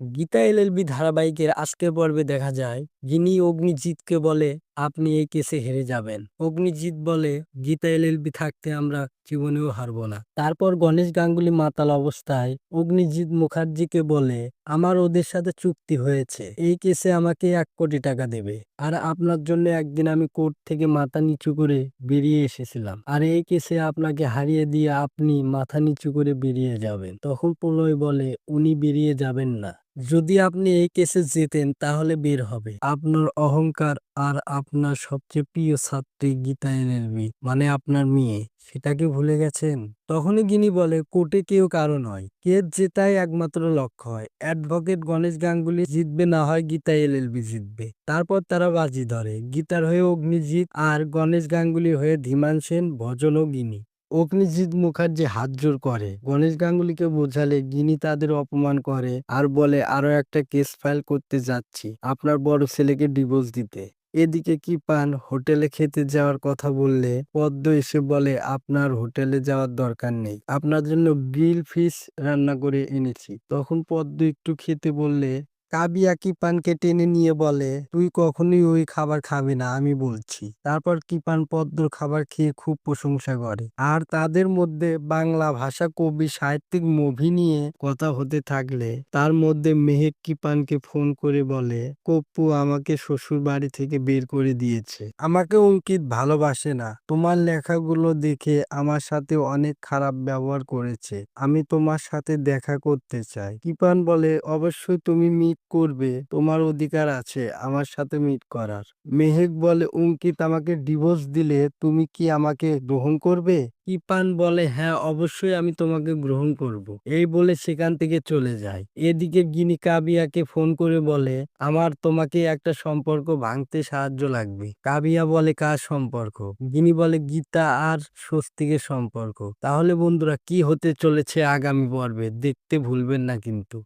Gita LLB ধারাবাহিকের আজকের পর্বে দেখা যায় গিনি অগ্নিজিৎকে বলে, আপনি এই কেসে হেরে যাবেন। অগ্নিজিৎ বলে, গীতা এলএলবি থাকতে আমরা জীবনেও হারবো না। তারপর গণেশ গাঙ্গুলি মাতাল অবস্থায় অগ্নিজিৎ মুখার্জিকে বলে, আমার ওদের সাথে চুক্তি হয়েছে। এই কেসে আমাকে এক কোটি টাকা দেবে। আর আপনার জন্য একদিন আমি কোর্ট থেকে মাথা নিচু করে বেরিয়ে এসেছিলাম। আর এই কেসে আপনাকে হারিয়ে দিয়ে আপনি মাথা নিচু করে বেরিয়ে যাবেন। তখন প্রলয় বলে, উনি বেরিয়ে যাবেন না। যদি আপনি এই কেসে জেতেন তাহলে বের হবে। আপনার অহংকার আর আপনার সবচেয়ে প্রিয় ছাত্রী গীতা এলএলবি মানে আপনার মেয়ে সেটাকে ভুলে গেছেন? তখনই গিনি বলে, কোর্টে কেউ কারও নয়। কেস জেতাই একমাত্র লক্ষ্য হয়। অ্যাডভোকেট গণেশ গাঙ্গুলি জিতবে, না হয় গীতা এলএলবি জিতবে। তারপর তারা বাজি ধরে। গীতার হয়ে অগ্নিজিৎ আর গণেশ গাঙ্গুলি হয়ে ধীমান সেন, ভজন ও গিনি। অগ্নিজিৎ মুখার্জি হাত জোর করে। গণেশ গাঙ্গুলিকে বোঝালে, গিনি তাদের অপমান করে আর বলে, আরও একটা কেস ফাইল করতে যাচ্ছি, আপনার বড় ছেলেকে ডিভোর্স দিতে। এদিকে কি পান হোটেলে খেতে যাওয়ার কথা বললে, পদ্ম এসে বলে, আপনার হোটেলে যাওয়ার দরকার নেই। আপনার জন্য গ্রিল ফিশ রান্না করে এনেছি। তখন পদ্ম একটু খেতে বললে কাবিয়া কিপানকে টেনে নিয়ে বলে, তুই কখনোই ওই খাবার খাবি না, আমি বলছি। তারপর কিপান পদ্মর খাবার খেয়ে খুব প্রশংসা করে। আর তাদের মধ্যে বাংলা ভাষা কবি সাহিত্যিক মুভি নিয়ে কথা হতে থাকলে, তার মধ্যে মেহেক কিপানকে ফোন করে বলে, কপ্পু আমাকে শ্বশুর বাড়ি থেকে বের করে দিয়েছে। আমাকে অঙ্কিত ভালোবাসে না। তোমার লেখাগুলো দেখে আমার সাথে অনেক খারাপ ব্যবহার করেছে। আমি তোমার সাথে দেখা করতে চাই। কিপান বলে, অবশ্যই তুমি মিট করবে, তোমার অধিকার আছে, আমার সাথে মিট করার। মেহেক বলে, অঙ্কিত, আমাকে ডিভোর্স দিলে তুমি কি আমাকে গ্রহণ করবে? কিপান বলে হ্যাঁ অবশ্যই আমি তোমাকে গ্রহণ করব। এই বলে সেখান থেকে চলে যায়। এদিকে গিনি কাবিয়াকে ফোন করে বলে, আমার তোমাকে একটা সম্পর্ক ভাঙতে সাহায্য লাগবে। কাবিয়া বলে, কার সম্পর্ক? গিনি বলে, গীতা আর স্বস্তিকের সম্পর্ক। তাহলে বন্ধুরা, কি হতে চলেছে আগামী পর্বে, দেখতে ভুলবেন না কিন্তু।